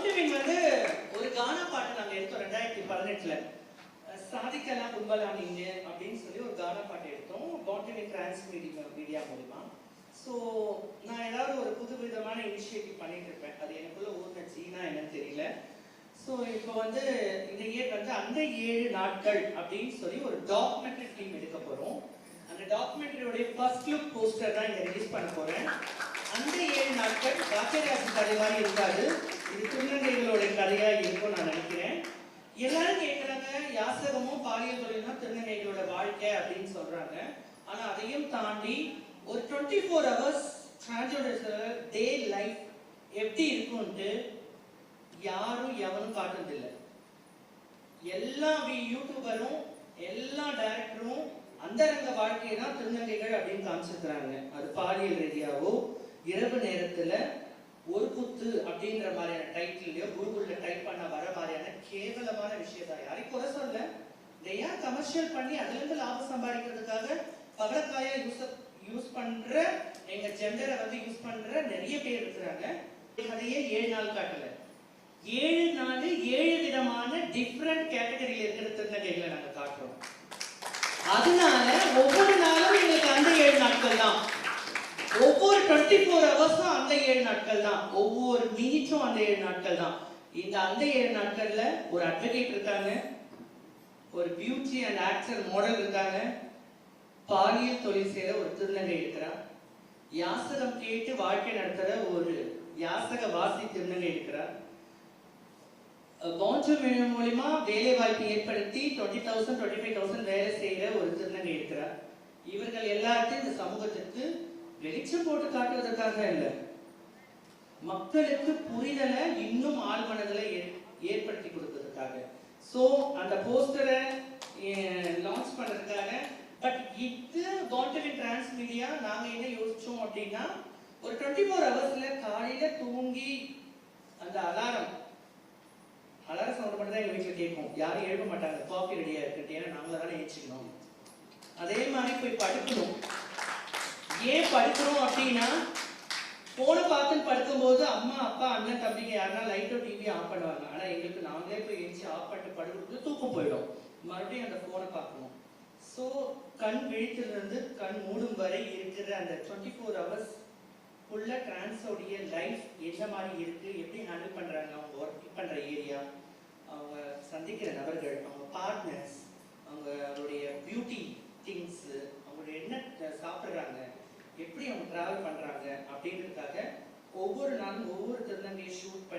பாண்டிவின் வந்து ஒரு கானா பாட்டு நாங்க எடுத்தோம் ரெண்டாயிரத்தி பதினெட்டுல. சாதிக்கலாம் கும்பலாம் நீங்க? அப்படின்னு சொல்லி ஒரு கானா பாட்டு எடுத்தோம். பாண்டிவின் டிரான்ஸ் மீடியா மீடியா மூலிமா ஸோ நான் ஏதாவது ஒரு புது விதமான இனிஷியேட்டிவ் பண்ணிட்டு இருப்பேன். அது எனக்குள்ள ஊர்ன சீனா என்னன்னு தெரியல. ஸோ இப்போ வந்து இந்த இயர் வந்து அந்த ஏழு நாட்கள் அப்படின்னு சொல்லி ஒரு டாக்குமெண்ட்ரி ஃபிலிம் எடுக்க போறோம். அந்த டாக்குமெண்ட்ரியோடைய ஃபர்ஸ்ட் லுக் போஸ்டர் தான் இங்கே ரிலீஸ் பண்ண போறேன். அந்த ஏழு நாட்கள் ராஜராஜ கதை மாதிரி இருக்காது இது திருநங்கைகளோட கதையா இருக்கும் நான் நினைக்கிறேன். எல்லாரும் கேட்குறாங்க யாசகமும் பாலியல் தொழில்னா திருநங்கைகளோட வாழ்க்கை அப்படின்னு சொல்றாங்க. ஆனா அதையும் தாண்டி ஒரு twenty four hours transgender day life எப்படி இருக்கும்ட்டு யாரும் எவனும் காட்டுறதில்லை. எல்லா வி- யூடியூபரும் எல்லா டைரக்டரும் அந்தரங்க வாழ்க்கையை தான் திருநங்கைகள் அப்படின்னு காமிச்சிருக்கிறாங்க. அது பாலியல் ரீதியாவோ இரவு நேரத்துல ஒரு குத்து அப்படின்ற மாதிரியான டைட்டில்லையோ கூகுள்ல டைப் பண்ண வர மாதிரியான கேவலமான விஷயத்தை யாரையும் குறை சொல்ல நிறையா கமர்ஷியல் பண்ணி அதுலேருந்து லாபம் சம்பாதிக்கிறதுக்காக பகலக்காயா யூஸ் யூஸ் பண்ற எங்க ஜெண்டரை வந்து யூஸ் பண்ற நிறைய பேர் இருக்கிறாங்க. கதையே ஏழு நாள் காட்டல. ஏழு நாள் ஏழு விதமான டிஃப்ரெண்ட் கேட்டகரி இருக்கிற திருநங்கைகளை நாங்க காட்டுறோம். அதனால ஒவ்வொரு நாளும் எங்களுக்கு அந்த ஏழு நாள் டுவெண்ட்டி ஃபோர் ஹவர்ஸும் அந்த ஏழு நாட்கள் தான். ஒவ்வொரு மினிட்டும் அந்த ஏழு நாட்கள் தான். இந்த அந்த ஏழு நாட்கள்ல ஒரு அட்வொகேட் இருக்காங்க. ஒரு பியூட்டி அண்ட் ஆக்டர் மாடல் இருக்காங்க. பாலியல் தொழில் செய்யற ஒரு திருநங்கை இருக்கிறா யாசகம் கேட்டு வாழ்க்கை நடத்துற ஒரு யாசக வாசி திருநங்கை இருக்கிறார். பவுன்சர் மூலியமா வேலை வாய்ப்பு ஏற்படுத்தி twenty thousand twenty five thousand வேலை செய்யற ஒரு திருநங்கை இருக்கிறார். இவர்கள் எல்லாத்தையும் இந்த சமூகத்திற்கு வெளிச்சம் போட்டு காட்டுவதற்காக இல்லை மக்களுக்கு புரிதலை இன்னும் ஆழ் மனதில் ஏற்படுத்தி கொடுப்பதற்காக. ஸோ அந்த போஸ்டரை லான்ச் பண்றதுக்காக பட் இது பாட்டிலின் டிரான்ஸ் மீடியா நாங்க என்ன யோசிச்சோம் அப்படின்னா ஒரு டுவெண்ட்டி ஃபோர் ஹவர்ஸ்ல காலையில தூங்கி அந்த அலாரம் அலாரம் சவுண்ட் மட்டும் தான் எங்க வீட்டுல கேட்கும். யாரும் எழுப்ப மாட்டாங்க. காஃபி ரெடியா இருக்கு ஏன்னா நாங்கள தானே ஏச்சிக்கணும். அதே மாதிரி போய் படுக்கணும். ஏன் படுக்கிறோம் அப்படின்னா போனை பார்த்து படுக்கும்போது அம்மா அப்பா அண்ணன் தம்பிங்க யாருன்னா லைட்டோ டிவி ஆஃப் பண்ணுவாங்க. ஆனால் எங்களுக்கு நாங்களே போய் எழுச்சி ஆஃப் பண்ணிட்டு படுக்கிறது தூக்கம் போயிடும். மறுபடியும் அந்த ஃபோனை பார்க்கணும். ஸோ கண் விழித்திலிருந்து கண் மூடும் வரை இருக்கிற அந்த டுவெண்ட்டி ஃபோர் ஹவர்ஸ் உள்ள டிரான்ஸோடைய லைஃப் எந்த மாதிரி இருக்குது எப்படி ஹேண்டில் பண்ணுறாங்க அவங்க ஒர்க் பண்ணுற ஏரியா அவங்க சந்திக்கிற நபர்கள் அவங்க பார்ட்னர்ஸ் அவங்களுடைய பியூட்டி திங்ஸு அவங்களுடைய என்ன சாப்பிட்றாங்க எப்படி அவங்க ட்ராவல் பண்றாங்க அப்படின்றதுக்காக ஒவ்வொரு நாளும் ஒவ்வொரு திருநங்கையை ஷூட் பண்ணி